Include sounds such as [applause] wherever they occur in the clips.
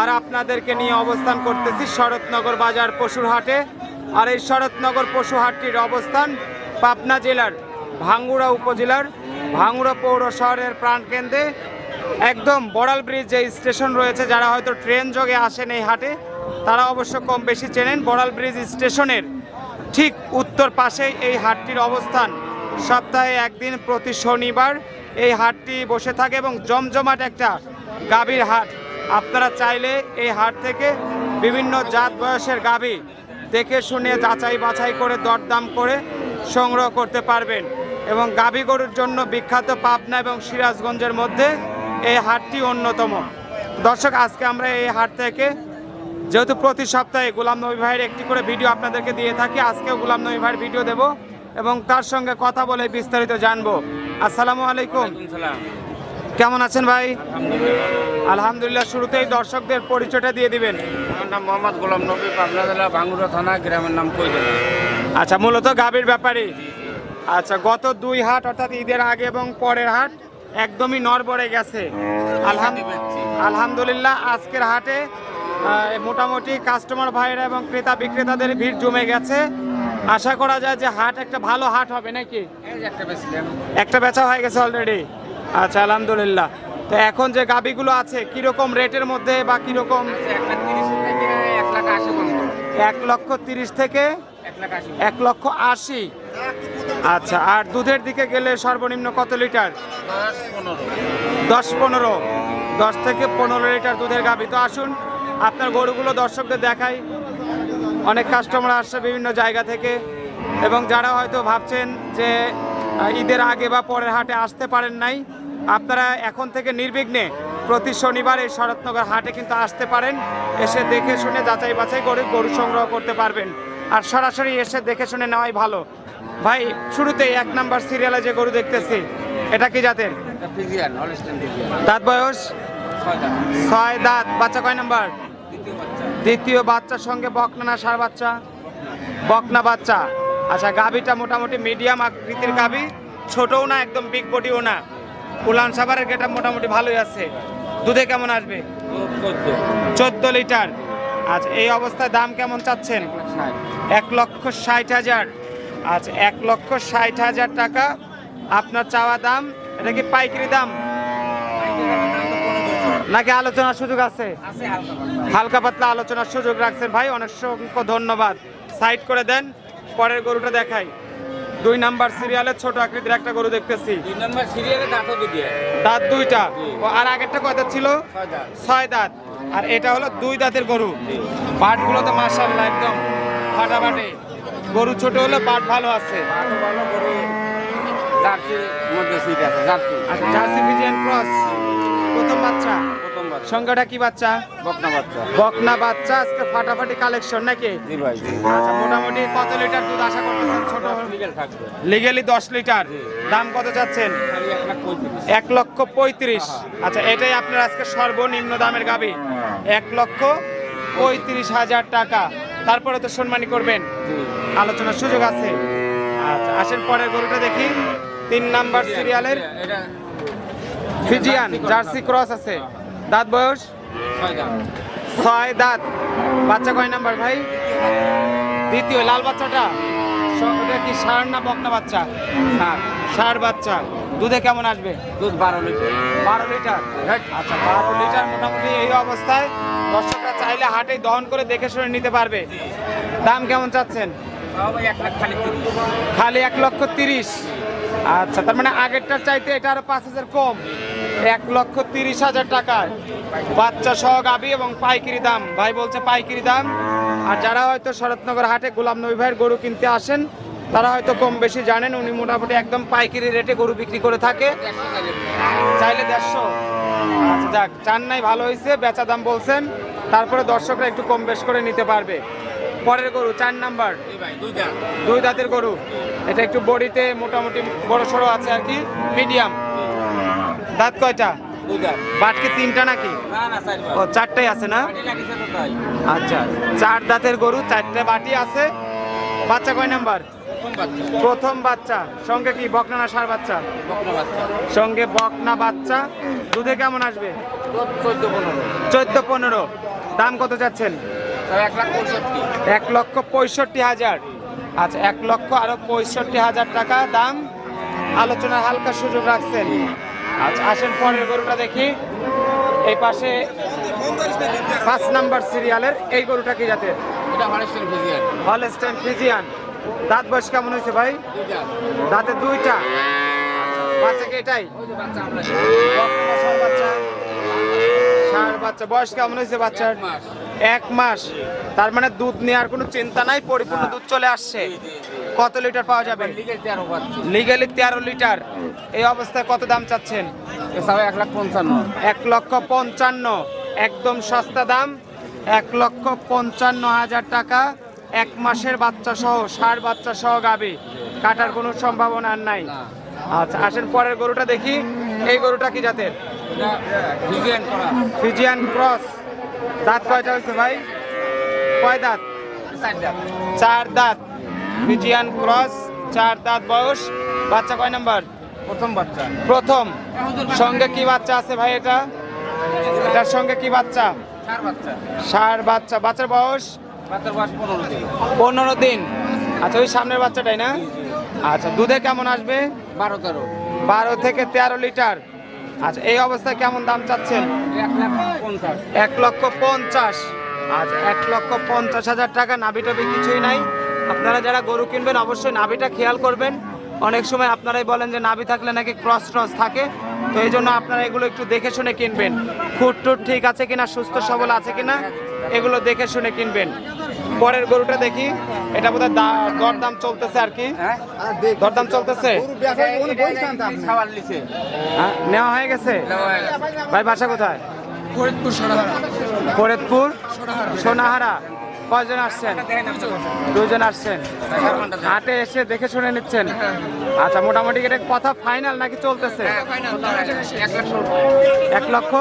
আর আপনাদেরকে নিয়ে অবস্থান করতেছি শরৎনগর বাজার পশুর হাটে আর এই শরৎনগর পশু হাটটির অবস্থান পাবনা জেলার ভাঙ্গুড়া উপজেলার ভাঙ্গুড়া পৌর শহরের প্রাণকেন্দ্রে। একদম বড়াল ব্রিজ যে স্টেশন রয়েছে, যারা হয়তো ট্রেন যোগে আসেন এই হাটে, তারা অবশ্য কম বেশি চেনেন বড়াল ব্রিজ স্টেশনের ঠিক উত্তর পাশেই এই হাটটির অবস্থান। সপ্তাহে একদিন প্রতি শনিবার এই হাটটি বসে থাকে এবং জমজমাট একটা গাভীর হাট। আপনারা চাইলে এই হাট থেকে বিভিন্ন জাত বয়সের গাভী দেখে শুনে যাচাই বাছাই করে দরদাম করে সংগ্রহ করতে পারবেন। এবং গাভী গরুর জন্য বিখ্যাত পাবনা এবং সিরাজগঞ্জের মধ্যে এই হাটটি অন্যতম। দর্শক, আজকে আমরা এই হাট থেকে যেহেতু প্রতি সপ্তাহে গোলাম নবী ভাইয়ের একটি করে ভিডিও আপনাদেরকে দিয়ে থাকি, আজকেও গোলাম নবী ভাইয়ের ভিডিও দেব এবং তার সঙ্গে কথা বলে বিস্তারিত জানব। আসসালামু আলাইকুম। কেমন আছেন ভাই? আলহামদুলিল্লাহ শুরুতেই দর্শকদের পরিচয়টা দিয়ে দিবেন। আমার নাম মোহাম্মদ গোলাম নবী পাবনা জেলা ভাঙ্গুরা থানা গ্রামের নাম কৈদেলা। আচ্ছা মূলত গাভীর ব্যাপারে। আচ্ছা গত দুই হাট অর্থাৎ ঈদের আগে এবং পরের হাট একদমই নড়বড়ে গেছে। আলহাম- আলহামদুলিল্লাহ আজকের হাটে মোটামুটি কাস্টমার ভাইরা এবং ক্রেতা বিক্রেতাদের ভিড় জমে গেছে। আশা করা যায় যে হাট একটা ভালো হাট হবে নাকি? একটা বেচা হয়ে গেছে অলরেডি আচ্ছা আলহামদুলিল্লাহ। তো এখন যে গাবিগুলো আছে, কীরকম রেটের মধ্যে বা কীরকম? এক লক্ষ তিরিশ থেকে এক লক্ষ আশি। আচ্ছা আর দুধের দিকে গেলে সর্বনিম্ন কত লিটার? দশ পনেরো। দশ থেকে পনেরো লিটার দুধের গাবি। তো আসুন, আপনার গরুগুলো দর্শকদের দেখাই। অনেক কাস্টমার আসছে বিভিন্ন জায়গা থেকে। এবং যারা হয়তো ভাবছেন যে ঈদের আগে বা পরের হাটে আসতে পারেন নাই। আপনারা এখন থেকে নির্বিঘ্নে প্রতি শনিবার এই শরৎনগর হাটে কিন্তু আসতে পারেন। এসে দেখে শুনে যাচাই বাছাই করে গরু সংগ্রহ করতে পারবেন। আর সরাসরি এসে দেখে শুনে নেওয়াই ভালো। ভাই শুরুতেই এক নাম্বার সিরিয়ালে যে গরু দেখতেছি এটা কি জাতের? দাঁত বয়স? ছয় দাঁত। বাচ্চা কয় নাম্বার? দ্বিতীয় বাচ্চার সঙ্গে বকনা না সার বাচ্চা? বকনা বাচ্চা। আচ্ছা গাভিটা মোটামুটি মিডিয়াম আকৃতির গাভি। ছোটও না, একদম বিগ বডিও না। উলান সাবারের গেটা মোটামুটি ভালোই আছে। দুধে কেমন আসবে? চোদ্দ লিটার। আচ্ছা এই অবস্থায় দাম কেমন চাচ্ছেন? এক লক্ষ ষাট হাজার। আচ্ছা এক লক্ষ ষাট হাজার টাকা। আপনার চাওয়া দাম, এটা কি পাইকারি দাম? নাকি আলোচনার সুযোগ আছে? হালকা পাতলা। আলোচনার সুযোগ রাখছেন ভাই, অনেক ধন্যবাদ। সাইড করে দেন। পরের গরুটা দেখাই। দুই নাম্বার সিরিয়ালের ছোট আকৃতির একটা গরু দেখতেছি। দুই নম্বর সিরিয়ালে দাঁতও দুটি দাঁত দুইটা। আর আগেরটা কয়টা ছিল? ছয় দাঁত। আর এটা হলো দুই দাঁতের গরু। পাটগুলো তো মাসাল্লাহ একদম ফাটাফাটি। গরু ছোট হলে পাট ভালো আছে। মধ্যে সিট জার্সি। আর জার্সি ফিজিয়ান ক্রস। প্রথম বাচ্চা। সংখ্যাটা কি বাচ্চা? বকনা বাচ্চা। বকনা বাচ্চা আজকে ফাটাফাটি কালেকশন নাকি? জি ভাই আচ্ছা মোটামুটি কত লিটার দুধ আশা করতেছেন ছোট? লিগেল থাকবে। লিগেলি দশ লিটার। দাম কত চাচ্ছেন? এক লাখ পঁয়ত্রিশ। এক লক্ষ পঁয়ত্রিশ। আচ্ছা এটাই আপনার আজকে সর্বনিম্ন দামের গাবি? এক লক্ষ পঁয়ত্রিশ হাজার টাকা। তারপরে তো সম্মানী করবেন। আলোচনার সুযোগ আছে। আচ্ছা আসেন পরের গরুটা দেখি। তিন নাম্বার সিরিয়ালের ফিজিয়ান জার্সি ক্রস। আছে। দাঁত বয়স? ছয় দাঁত। বাচ্চা কয় নাম্বার ভাই? দ্বিতীয় লাল বাচ্চাটা? ওটা কি ষাঁড় না বকনা বাচ্চা? সাত ষাঁড় বাচ্চা। দুধে কেমন আসবে? দুধ বারো লিটার। বারো লিটার? আচ্ছা বারো লিটার মোটামুটি এই অবস্থায় দর্শকরা চাইলে হাটেই দহন করে দেখে শুনে নিতে পারবে। দাম কেমন চাচ্ছেন? তাও ভাই এক লাখ খালি খালি এক লক্ষ তিরিশ। আচ্ছা তার মানে আগেরটার চাইতে এটা আরও পাঁচ হাজার কম। এক লক্ষ তিরিশ হাজার টাকায় বাচ্চা সহ গাবি এবং পাইকারি দাম। ভাই বলছে পাইকারি দাম। আর যারা হয়তো শরৎনগর হাটে গোলাম নবী ভাইয়ের গরু কিনতে আসেন, তারা হয়তো কম বেশি জানেন, উনি মোটামুটি একদম পাইকারি রেটে গরু বিক্রি করে থাকে। চাইলে দেড়শো। আচ্ছা যাক চান নাই ভালো হয়েছে, বেচা দাম বলছেন। তারপরে দর্শকরা একটু কম বেশ করে নিতে পারবে। পরের গরু, চার নাম্বার। দুই দাঁতের গরু। এটা একটু বডিতে মোটামুটি বড় সড়ো আছে আর কি, মিডিয়াম। দাঁত কয়টা? বাটকে তিনটা নাকি? ও চারটাই আছে না? আচ্ছা চার দাঁতের গরু চারটে বাটি আছে। বাচ্চা কয় নাম্বার? প্রথম বাচ্চা। সঙ্গে কি বকনা না সার বাচ্চা? সঙ্গে বকনা বাচ্চা। দুধে কেমন আসবে? চোদ্দ পনেরো। দাম কত যাচ্ছেন এক লক্ষ পঁয়ষট্টি হাজার। আচ্ছা এক লক্ষ আরও পঁয়ষট্টি হাজার টাকা দাম। আলোচনার হালকা সুযোগ রাখছেন। আচ্ছা আসেন পরের গরুটা দেখি। এই পাশে পাঁচ নাম্বার সিরিয়ালের এই গরুটা কি জাতের? এটা হলেস্টেন ফিজিয়ান। Holstein Friesian. দাঁত বয়স কেমন হয়েছে ভাই? দাঁতে দুইটা। বাচ্চা কি এটাই? বাচ্চা। ষাঁড় বাচ্চা। বয়স কেমন হয়েছে বাচ্চার? এক মাস। তার মানে দুধ নেওয়ার কোনো চিন্তা নাই পরিপূর্ণ দুধ চলে আসছে। কত লিটার পাওয়া যাবে? লিগেল তেরো লিটার। এই অবস্থায় কত দাম চাচ্ছেন? এক লাখ পঞ্চান্ন। এক লক্ষ পঞ্চান্ন। একদম সস্তা দাম। এক লক্ষ পঞ্চান্ন হাজার টাকা। এক মাসের বাচ্চা সহ ষাট বাচ্চা সহ গাবি। কাটার কোনো সম্ভাবনা আর নাই। আচ্ছা আসেন পরের গরুটা দেখি। এই গরুটা কি জাতের? ফিজিয়ান ক্রস দাঁত কয়টা হয়েছে ভাই? কয় দাঁত? চার দাঁত। ফিজিয়ান ক্রস চার দাঁত বয়স। বাচ্চা কয় নাম্বার? প্রথম বাচ্চা। প্রথম। সঙ্গে কি বাচ্চা আছে ভাই এটা? এটার সঙ্গে কি বাচ্চা? চার বাচ্চা। বাচ্চার বয়স? পনেরো দিন। পনেরো দিন। আচ্ছা ওই সামনের বাচ্চাটাই না? আচ্ছা দুধে কেমন আসবে? বারো তেরো। বারো থেকে তেরো লিটার। আচ্ছা এই অবস্থায় কেমন দাম চাচ্ছেন? এক লক্ষ পঞ্চাশ। আচ্ছা এক লক্ষ পঞ্চাশ হাজার টাকা নাভি টাভি কিছুই নাই। আপনারা যারা গরু কিনবেন অবশ্যই নাভিটা খেয়াল করবেন। অনেক সময় আপনারাই বলেন যে নাভি থাকলে নাকি ক্রস ট্রস থাকে। তো এই জন্য আপনারা এগুলো একটু দেখে শুনে কিনবেন। ফুট টুট ঠিক আছে কিনা সুস্থ সবল আছে কিনা এগুলো দেখে শুনে কিনবেন। পরের গরুটা দেখি। এটা বোধহয় দরদাম চলতেছে আর কি। হ্যাঁ? দরদাম চলতেছে। লিছে হ্যাঁ, নেওয়া হয়ে গেছে? ভাই বাসা কোথায়? ফরিদপুর ফরিদপুর সোনাহারা। কয়জন আসছেন? দুজন আসছেন। হাটে এসে দেখে শুনে নিচ্ছেন। আচ্ছা মোটামুটি এটা কথা ফাইনাল নাকি চলতেছে? এক এক লক্ষ?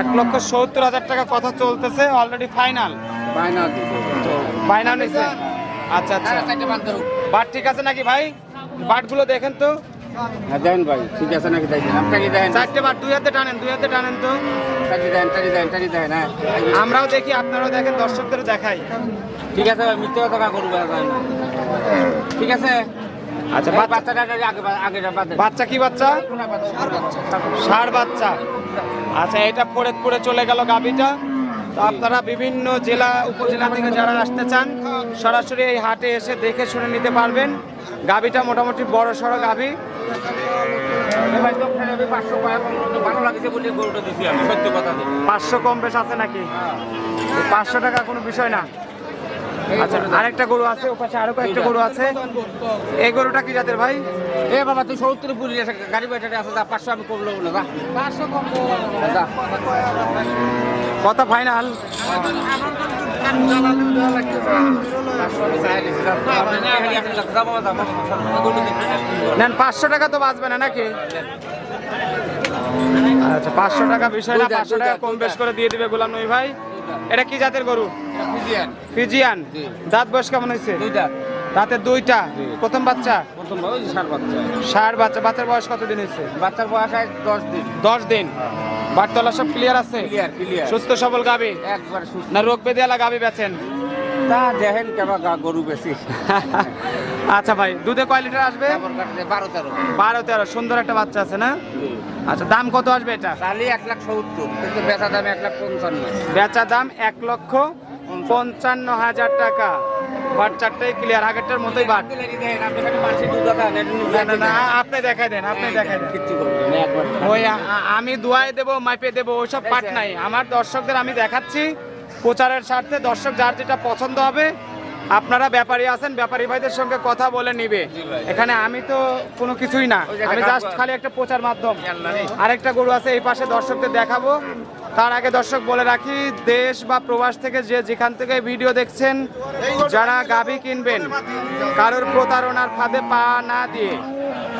এক লক্ষ সত্তর হাজার টাকা কথা চলতেছে অলরেডি ফাইনাল বায়না নিচ্ছে আচ্ছা আচ্ছা। দেবো বাট ঠিক আছে নাকি ভাই? বাটগুলো দেখেন তো। হ্যাঁ দেন ভাই ঠিক আছে নাকি? তাই দেন আপনাকে দেন। চারটে বাট দুই হাতে টানেন দুই হাতে টানেন তো। হ্যাঁ। আমরাও দেখি আপনারাও দেখেন দর্শকদের দেখাই। ঠিক আছে ভাই মিথ্যে কথা করব ঠিক আছে? আচ্ছা বাচ্চাটা আগে আগে বাচ্চা কি বাচ্চা? ষাড় বাচ্চা। আচ্ছা এটা ফরিদপুরে চলে গেল গাবিটা। তো আপনারা বিভিন্ন জেলা উপজেলা থেকে যারা আসতে চান সরাসরি এই হাটে এসে দেখে শুনে নিতে পারবেন। গাবিটা মোটামুটি বড় সড়ো গাবি পাঁচশো কম বেশ আছে নাকি? পাঁচশো টাকা কোনো বিষয় না। আচ্ছা আরেকটা গরু আছে ওপাশে আরও কয়েকটা গরু আছে। এই গরুটা কি জাতের ভাই? এ বাবা তুই সত্তর পুরি আছে গাড়ি বাইটাতে আছে যা পাঁচশো আমি করল না যা। পাঁচশো কম কত ফাইনাল? নেন পাঁচশো টাকা তো বাঁচবে না নাকি? আচ্ছা পাঁচশো টাকা বিষয় না পাঁচশো টাকা কম বেশ করে দিয়ে দিবে গোলাম নবী ভাই। এটা কি জাতের গরু? ফিজিয়ান। ফিজিয়ান? দাঁত বয়স কেমন হয়েছে? দুইটা। দাঁতের দুইটা? প্রথম বাচ্চা? প্রথম সার বাচ্চা। ষাট বাচ্চা। বাচ্চার বয়স কতদিন হয়েছে? বাচ্চার বয়স দশ দিন। দশ দিন। বাটতলা সব ক্লিয়ার আছে? সুস্থ সবল গাবি? একবার না রোগ বেদিয়ালা গাবি বেচেন? তা দেখেন গা গরু বেশি [laughs] আচ্ছা ভাই দুধে কয় লিটার আসবে? বারো তেরো। বারো তেরো। সুন্দর একটা বাচ্চা আছে না? আচ্ছা দাম কত আসবে এটা? তাহলে এক লাখ সত্তর কিন্তু বেচা দাম এক লাখ পঞ্চান্ন। বেচা দাম এক লক্ষ পঞ্চান্ন হাজার টাকা। বাট চারটাই ক্লিয়ার আগেরটার মতোই বাট। না আপনি দেখাই দেন আপনি দেখাই দেন ওই আমি দুয়াই দেব মাইপে দেব ওইসব পাট নাই। আমার দর্শকদের আমি দেখাচ্ছি প্রচারের স্বার্থে দর্শক যার যেটা পছন্দ হবে আপনারা ব্যাপারী আছেন ব্যাপারী ভাইদের সঙ্গে কথা বলে নিবে। এখানে আমি তো কোনো কিছুই না। আমি জাস্ট খালি একটা প্রচার মাধ্যম। আরেকটা গরু আছে এই পাশে দর্শকদের দেখাবো। তার আগে দর্শক বলে রাখি দেশ বা প্রবাস থেকে যে যেখান থেকে ভিডিও দেখছেন যারা গাভী কিনবেন কারোর প্রতারণার ফাঁদে পা না দিয়ে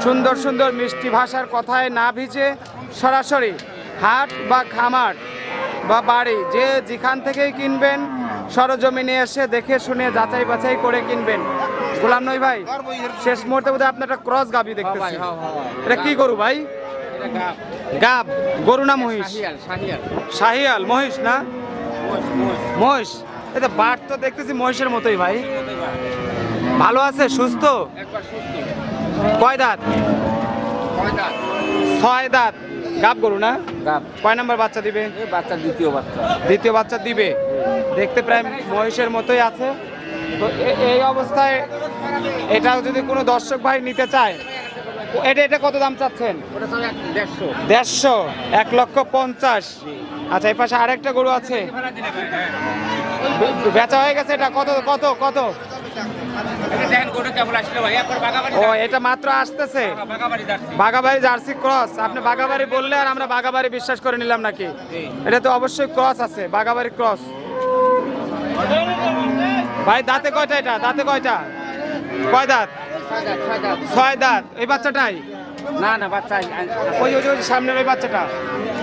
সুন্দর সুন্দর মিষ্টি ভাষার কথায় না ভিজে সরাসরি হাট বা খামার বা বাড়ি যে যেখান থেকেই কিনবেন সরজমিনে এসে দেখে শুনে যাচাই বাছাই করে কিনবেন। গোলাম নই ভাই শেষ মুহূর্তে বোধহয় আপনার একটা ক্রস দেখতেছি। ভাই, হ্যাঁ, হ্যাঁ, হ্যাঁ। এটা কি গরু ভাই? গাব। গাব গরু না মহিষ? শাহিয়াল, মহিষ না। মহিষ এটা বাট তো দেখতেছি মহিষের মতোই ভাই। ভালো আছে সুস্থ? কয় দাঁত? ছয় দাঁত। গাব গরু না? গাব। কয় নাম্বার বাচ্চা দিবে? বাচ্চা দ্বিতীয় বাচ্চা। দ্বিতীয় বাচ্চা দিবে। দেখতে প্রায় মহিষের মতোই আছে। তো এই অবস্থায় এটা যদি কোনো দর্শক ভাই নিতে চায় এটা এটা কত দাম চাচ্ছেন? দেড়শো। এক লক্ষ পঞ্চাশ। আচ্ছা এই পাশে আরেকটা গরু আছে। বেচা হয়ে গেছে এটা। কত কত কত? ও এটা মাত্র আসতেছে। Bagabari jersey cross. আপনি বাগাবাড়ি বললে আর আমরা বাগাবাড়ি বিশ্বাস করে নিলাম নাকি? এটা তো অবশ্যই ক্রস আছে বাগাবাড়ি ক্রস। ভাই দাঁতে কয়টা এটা? দাঁতে কয়টা? কয় দাঁত? ছয় দাঁত, এই বাচ্চাটাই? না না বাচ্চা ওই ওই সামনের ওই বাচ্চাটা?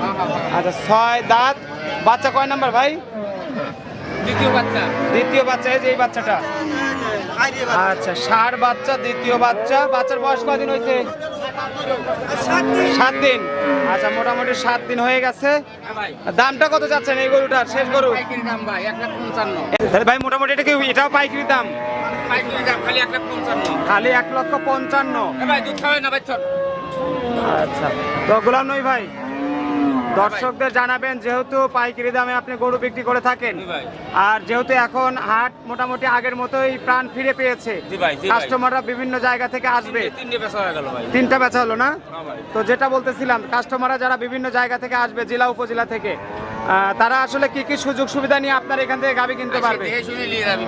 হ্যাঁ, হ্যাঁ, হ্যাঁ। আচ্ছা ছয় দাঁত। বাচ্চা কয় নাম্বার ভাই? দ্বিতীয় বাচ্চা। দ্বিতীয় বাচ্চা এই যে এই বাচ্চাটা। আচ্ছা ষাট বাচ্চা দ্বিতীয় বাচ্চা। বাচ্চার বয়স কয়দিন হয়েছে? সাত দিন। আচ্ছা মোটামুটি সাত দিন হয়ে গেছে। দামটা কত যাচ্ছেন এই গরুটার? শেষ গরু? তাহলে ভাই মোটামুটি এটা কি এটাও পাইকারি দাম? খালি এক লক্ষ পঞ্চান্ন। আচ্ছা তো গোলাম নই ভাই? দর্শকদের জানাবেন যেহেতু পাইকারি দামে আপনি গরু বিক্রি করে থাকেন আর যেহেতু এখন হাট মোটামুটি আগের মতোই প্রাণ ফিরে পেয়েছে। কাস্টমাররা বিভিন্ন জায়গা থেকে আসবে। তিনটে- বেচা হলো না? হ্যাঁ তো যেটা বলতেছিলাম কাস্টমাররা যারা বিভিন্ন জায়গা থেকে আসবে জেলা উপজেলা থেকে তারা আসলে কি কি সুযোগ সুবিধা নিয়ে আপনার এখান থেকে গাবি কিনতে পারবে?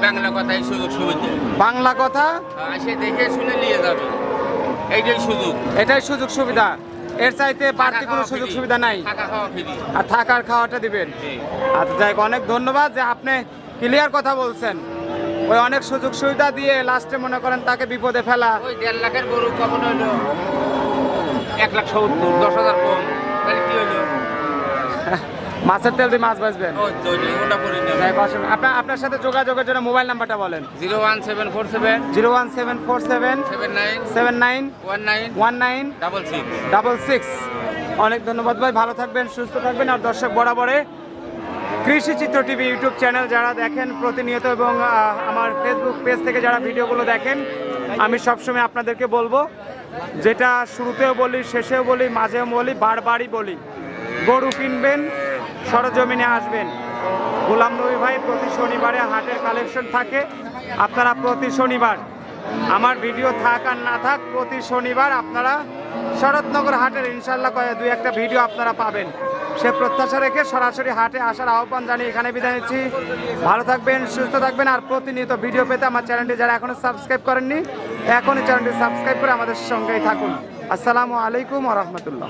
বাংলা কথা সুযোগ সুবিধা। বাংলা কথা? দেখে শুনে নিয়ে যাবে। এইটাই সুযোগ। এটাই সুযোগ সুবিধা। এর চাইতে বাড়তি কোনো সুযোগ সুবিধা নাই। আর থাকার খাওয়াটা দিবেন। আচ্ছা যাই অনেক ধন্যবাদ যে আপনি ক্লিয়ার কথা বলছেন। ওই অনেক সুযোগ সুবিধা দিয়ে লাস্টে মনে করেন তাকে বিপদে ফেলা। ওই দেড় লাখের গরু কখন হইল? এক লাখ সত্তর দশ হাজার কম মাছের তেল দিয়ে মাছ বাঁচবেন আপনার আপনার সাথে যোগাযোগের জন্য মোবাইল নাম্বারটা বলেন। Zero one seven four seven zero one seven four seven seven nine seven nine one nine one nine double six double six. অনেক ধন্যবাদ ভাই ভালো থাকবেন সুস্থ থাকবেন। আর দর্শক বরাবরে কৃষি চিত্র টিভি ইউটিউব চ্যানেল যারা দেখেন প্রতিনিয়ত এবং আমার ফেসবুক পেজ থেকে যারা ভিডিওগুলো দেখেন আমি সবসময় আপনাদেরকে বলব যেটা শুরুতেও বলি শেষেও বলি মাঝেও বলি বারবারই বলি গরু কিনবেন সরজমিনে আসবেন। গোলাম নবী ভাই, প্রতি শনিবারে হাটের কালেকশন থাকে। আপনারা প্রতি শনিবার আমার ভিডিও থাক আর না থাক, প্রতি শনিবার আপনারা শরৎনগর হাটের ইনশাল্লাহ দুই একটা ভিডিও আপনারা পাবেন। সে প্রত্যাশা রেখে সরাসরি হাটে আসার আহ্বান জানিয়ে এখানে বিদায় নিচ্ছি। ভালো থাকবেন, সুস্থ থাকবেন আর প্রতিনিয়ত ভিডিও পেতে আমার চ্যানেলটি যারা এখনও সাবস্ক্রাইব করেননি, এখনই চ্যানেলটি সাবস্ক্রাইব করে আমাদের সঙ্গেই থাকুন। আসসালামু আলাইকুম রহমতুল্লাহ।